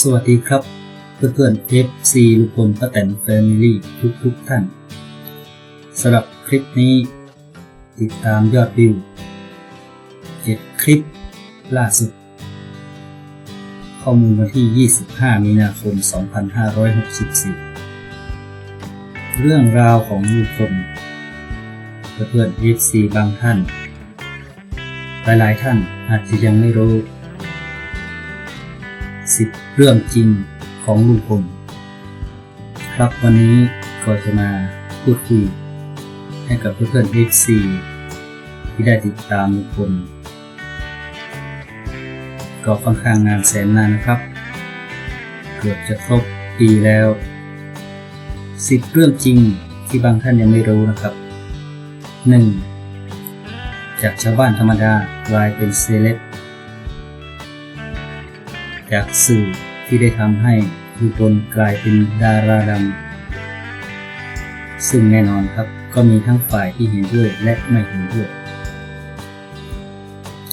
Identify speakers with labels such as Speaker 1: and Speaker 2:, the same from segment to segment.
Speaker 1: สวัสดีครับ เพื่อนๆ FC ลุงพลป้าแตนแฟมิลี่ทุกทุกๆท่านสำหรับคลิปนี้ ติดตามยอดวิว7คลิปล่าสุด ข้อมูลวันที่ 25 มีนาคม 2564 เรื่องราวของลุงพลเพื่อนๆ FC บางท่าน หลายๆท่านอาจจะยังไม่รู้ สิบเรื่องจริงของลุงพลครับวันนี้ก็จะมาพูดคุยให้กับเพื่อนๆ FC ที่ได้ติดตามลุงพลก็ค่อนข้างนานแสนนานนะครับ เกือบจะครบปีแล้วสิบเรื่องจริงที่บางท่านยังไม่รู้นะครับหนึ่งจากชาวบ้านธรรมดากลายเป็นเซเลบ จากสื่อที่ได้ทำให้ลุงพลกลายเป็นดาราดัง ซึ่งแน่นอนครับก็มีทั้งฝ่ายที่เห็นด้วยและไม่เห็นด้วย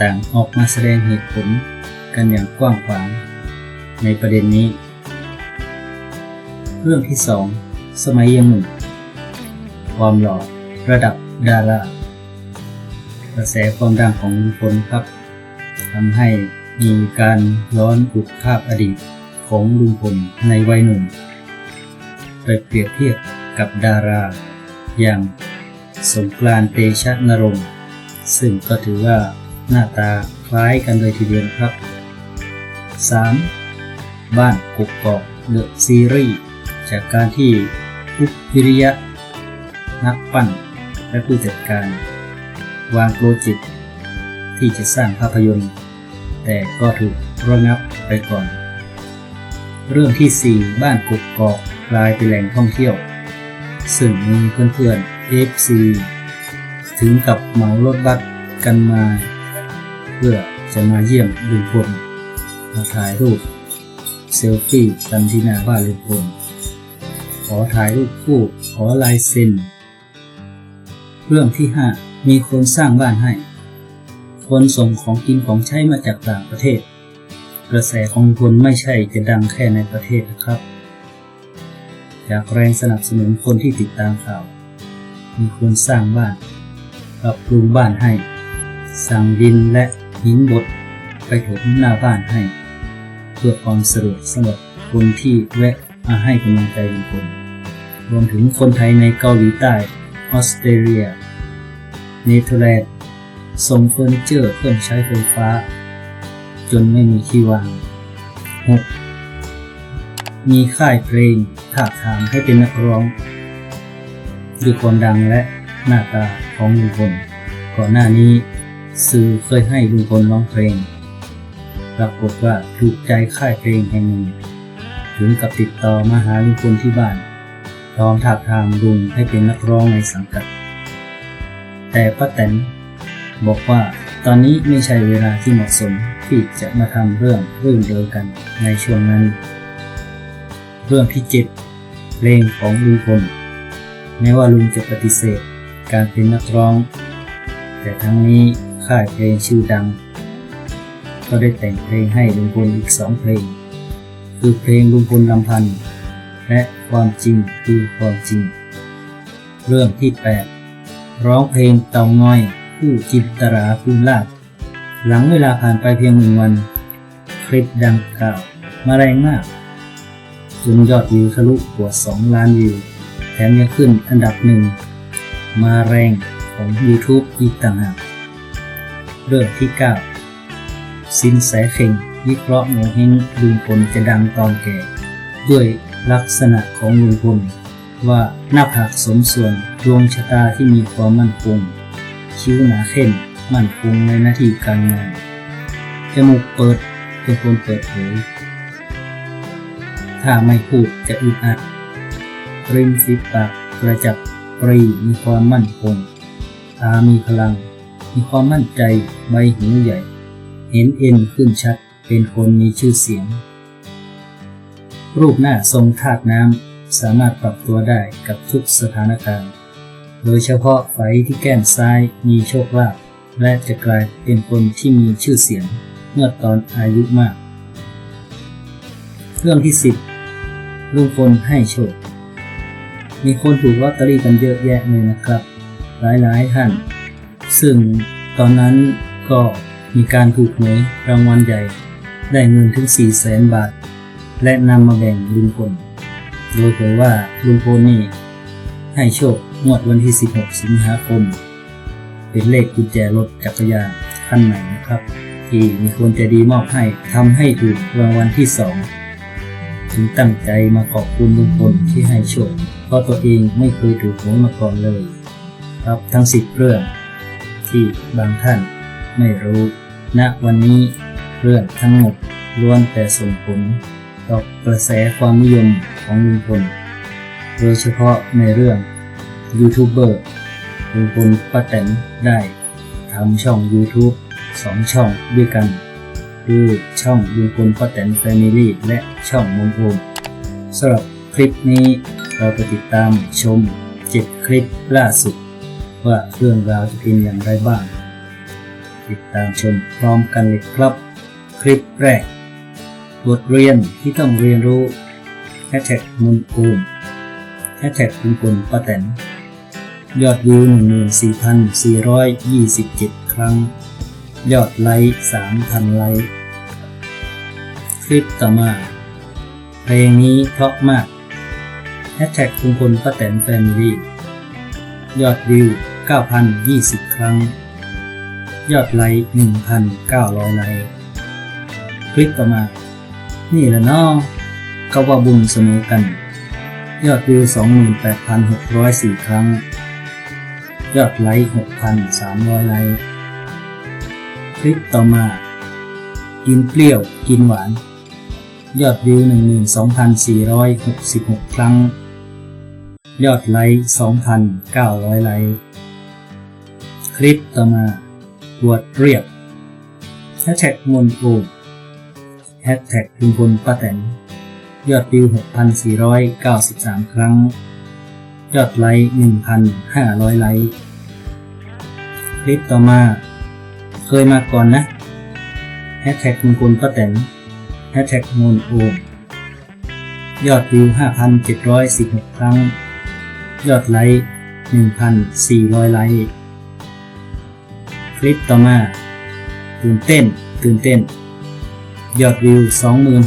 Speaker 1: ต่างออกมาแสดงเหตุผลกันอย่างกว้างขวาง ในประเด็นนี้ เรื่องที่สองสมัยยังหนุ่มความหล่อระดับดารากระแสความดังของลุงพลครับทำให้ มีการย้อนอุดภาพอดีตของลุงพลในวัยหนุ่ม ไปเปรียบเทียบกับดารา อย่างสงกรานเตชะนรงค์ซึ่งก็ถือว่าหน้าตาคล้ายกันเลยทีเดียวครับ 3. บ้านกกกอกเดอะซีรีส์จากการที่อุปพิริยะ นักปั้น และผู้จัดการ วางโปรเจกต์ที่จะสร้างภาพยนตร์ แต่ก็ถูกระงับไปก่อน เรื่องที่ 4 บ้านกกกอกกลายเป็นแหล่งท่องเที่ยว ซึ่งมีเพื่อนๆ FC ถึงกับเหมารถบัสกันมา เพื่อจะมาเยี่ยมลุงพลมาถ่ายรูปเซลฟี่กันที่หน้าบ้านลุงพลขอถ่ายรูปคู่ขอลายเซ็น เรื่องที่ 5 มีคนสร้างบ้านให้ คนส่งของกินของใช้มาจากต่างประเทศ กระแสของลุงพลไม่ใช่จะดังแค่ในประเทศนะครับ จากแรงสนับสนุนคนที่ติดตามข่าว มีคนสร้างบ้านปรับปรุงบ้านให้ สั่งดินและหินบดไปถมหน้าบ้านให้ เพื่อความสะดวกสำหรับคนที่แวะมาให้กำลังใจลุงพลรวมถึงคนไทยในเกาหลีใต้ ออสเตรเลีย เนเธอร์แลนด์ ส่งเฟอร์นิเจอร์เครื่องใช้ไฟฟ้า จนไม่มีที่วาง 6. มีค่ายเพลงถากทามให้เป็นนักร้องด้วยความดังและหน้าตาของลุงพลก่อนหน้านี้สื่อเคยให้ลุงพลร้องเพลง ปรากฏว่าถูกใจค่ายเพลงแห่งหนึ่ง ถึงกับติดต่อมาหาลุงพลที่บ้านพร้อมถากทามลุงให้เป็นนักร้องในสังกัด แต่ป้าแตน บอกว่าตอนนี้ไม่ใช่เวลาที่เหมาะสมที่จะมาทำเรื่องเรื่องเดียวกันในช่วงนั้น เรื่องที่เจ็ดเพลงของลุงพลแม้ว่าลุงจะปฏิเสธ การเป็นนักร้อง แต่ทั้งนี้ค่ายเพลงชื่อดัง ก็ได้แต่งเพลงให้ลุงพลอีกสองเพลง คือเพลงลุงพลลำพันธ์และความจริงคือความจริง เรื่องที่ 8 ร้องเพลงเตาง่อย ผู้จิตราภูลาภหลังเวลาผ่านไปเพียงหนึ่งวัน คลิปดังกล่าวมาแรงมากจนยอดวิวทะลุกว่า 2 ล้านวิว แถมยังขึ้นอันดับหนึ่ง มาแรงของ YouTube อีกต่างหากเรื่องที่ 9 สินแสเข่งวิเคราะห์โงเฮงลุงพลจะดังตอนแก่ ด้วยลักษณะของลุงพลว่าหน้าผากสมส่วนดวงชะตาที่มีความมั่นคง คิ้วหนาเข้มมั่นคงในหน้าที่การงานจมูกเปิดเป็นคนเปิดเผย ถ้าไม่พูดจะอึดอัดริมฝีปากกระจับปรีมีความมั่นคง ตามีพลัง มีความมั่นใจใบหูใหญ่ เห็นเอ็นขึ้นชัด เป็นคนมีชื่อเสียง รูปหน้าทรงธาตุน้ำ สามารถปรับตัวได้กับทุกสถานการณ์ โดยเฉพาะไฟที่แก้มซ้ายมีโชคลาภและจะกลายเป็นคนที่มีชื่อเสียงเมื่อตอนอายุมาก เรื่องที่สิบลุงพลให้โชค มีคนถูกลอตเตอรี่กันเยอะแยะเลยนะครับ หลายๆท่าน ซึ่งตอนนั้นก็มีการถูกหวยรางวัลใหญ่ได้เงินถึง 4 0 0แสนบาท และนำมาแบ่งลุงพลโดยเผยว่าลุงพลนี่ ให้โชคงวดวันที่ 16 สิงหาคม เป็นเลขกุญแจรถจักรยานคันใหม่นะครับ ที่มีคนใจดีมอบให้ทำให้ถูกรางวัลที่สองจึงตั้งใจมาขอบคุณลุงพลที่ให้โชค เพราะตัวเองไม่เคยถูกหวยมาก่อนเลย ครับทั้งสิบเรื่อง ที่บางท่านไม่รู้ณวันนี้เรื่องทั้งหมดล้วนแต่ส่งผลต่อกระแสความนิยมของลุงพล โดยเฉพาะในเรื่องยูทูบเบอร์ลุงพลป้าแตนได้ทำช่อง YouTube สองช่องด้วยกัน คือช่องลุงพลป้าแตนแฟมิลี่และช่องมงโอมสำหรับคลิปนี้เราไปติดตามชม 7 คลิปล่าสุด ว่าเรื่องราวจะเป็นอย่างไรบ้าง ติดตามชมพร้อมกันเลยครับ คลิปแรก บทเรียนที่ต้องเรียนรู้แฮชแท็กมุนกูม แฮชแท็กคุณพลป้าแตนยอดวิว 14,427 ครั้ง ยอดไลค์ 3,000 ไลค์ คลิปต่อมา เพลงนี้เพราะมากแฮชแท็กคุณพลป้าแตนแฟมิลี่ยอดวิว 9,020 ครั้ง ยอดไลค์ 1,900 ไลค์ คลิปต่อมา นี่แหละเนาะก็ว่าบุญเสมอกัน ยอดวิว 28,604 ครั้ง ยอดไลค์ 6,300 ไลค์ คลิปต่อมา กินเปรี้ยว กินหวาน ยอดวิว 12,466 ครั้ง ยอดไลค์ 2,900 ไลค์ คลิปต่อมาปวดเรียบแฮชแท็กมนโอแฮชแท็กลุงพลป้าแตน ยอดวิว 6,493 ครั้ง ยอดไลค์ 1,500 ไลค์ คลิปต่อมา เคยมาก่อนนะแฮชแท็กลุงพลป้าแตนแฮชแท็กมนโอมยอดวิว 5,716 ครั้ง ยอดไลค์ 1,400 ไลค์ คลิปต่อมา ตื่นเต้น ตื่นเต้น ยอดวิว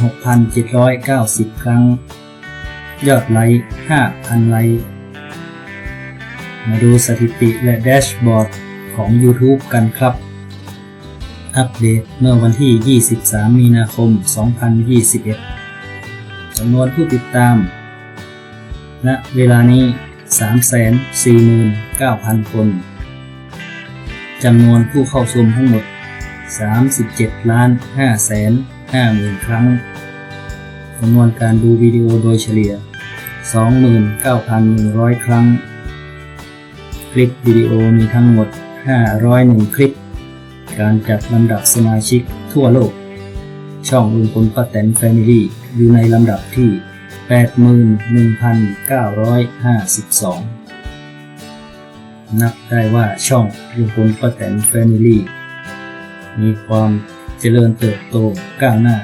Speaker 1: 26,790 ครั้ง ยอดไลค์ 5,000 ไลค์ มาดูสถิติและแดชบอร์ดของ YouTube กันครับ อัปเดตเมื่อวันที่ 23 มีนาคม 2021 จำนวนผู้ติดตาม ณ เวลานี้ 349,000 คน จำนวนผู้เข้าชมทั้งหมด37ล้าน5แสน 5หมื่นครั้งจำนวนการดูวิดีโอโดยเฉลี่ย 29,100 ครั้ง คลิปวิดีโอมีทั้งหมด 501 คลิป การจัดลำดับสมาชิกทั่วโลก ช่องลุงพลป้าแตนแฟมิลี่อยู่ในลำดับที่ 81,952 นับได้ว่าช่องลุงพลป้าแตนแฟมิลี่มีความ เจริญเติบโตก้าวหน้า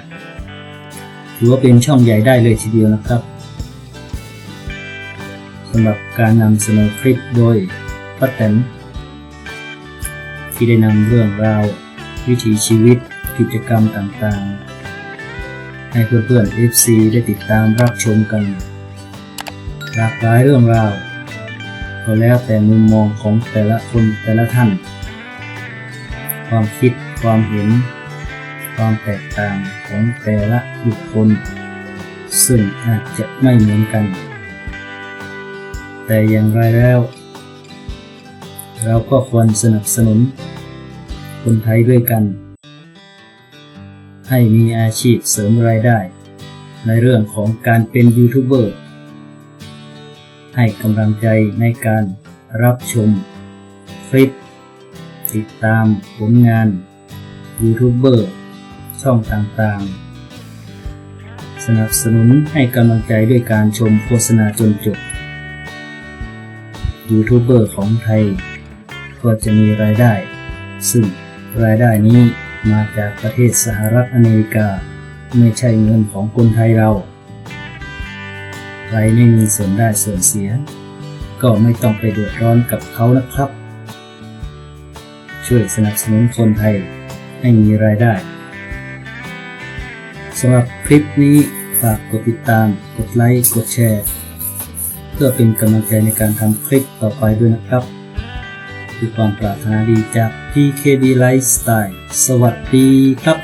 Speaker 1: ถือว่าเป็นช่องใหญ่ได้เลยทีเดียวนะครับสำหรับการนำเสนอคลิปโดยป้าแตนที่ได้นำเรื่องราว วิถีชีวิตกิจกรรมต่างๆ ให้เพื่อนๆ FC ได้ติดตามรับชมกัน หลากหลายเรื่องราวก็แล้วแต่มุมมองของแต่ละคนแต่ละท่าน ความคิดความเห็น ความแตกต่างของแต่ละบุคคล ซึ่งอาจจะไม่เหมือนกัน แต่อย่างไรแล้ว เราก็ควรสนับสนุน คนไทยด้วยกัน ให้มีอาชีพเสริมรายได้ ในเรื่องของการเป็นยูทูบเบอร์ ให้กำลังใจในการรับชม คลิป ติดตามผลงานยูทูบเบอร์ ช่องต่างๆ สนับสนุนให้กำลังใจด้วยการชมโฆษณาจนจบ ยูทูบเบอร์ของไทย ก็จะมีรายได้ ซึ่งรายได้นี้มาจากประเทศสหรัฐอเมริกา ไม่ใช่เงินของคนไทยเรา ใครไม่มีส่วนได้ส่วนเสีย ก็ไม่ต้องไปเดือดร้อนกับเขานะครับ ช่วยสนับสนุนคนไทยให้มีรายได้ สำหรับคลิปนี้ฝากกดติดตาม กดไลค์ กดแชร์ เพื่อเป็นกำลังใจในการทำคลิปต่อไปด้วยนะครับด้วยความปรารถนาดีจาก PKD Lifestyle สวัสดีครับ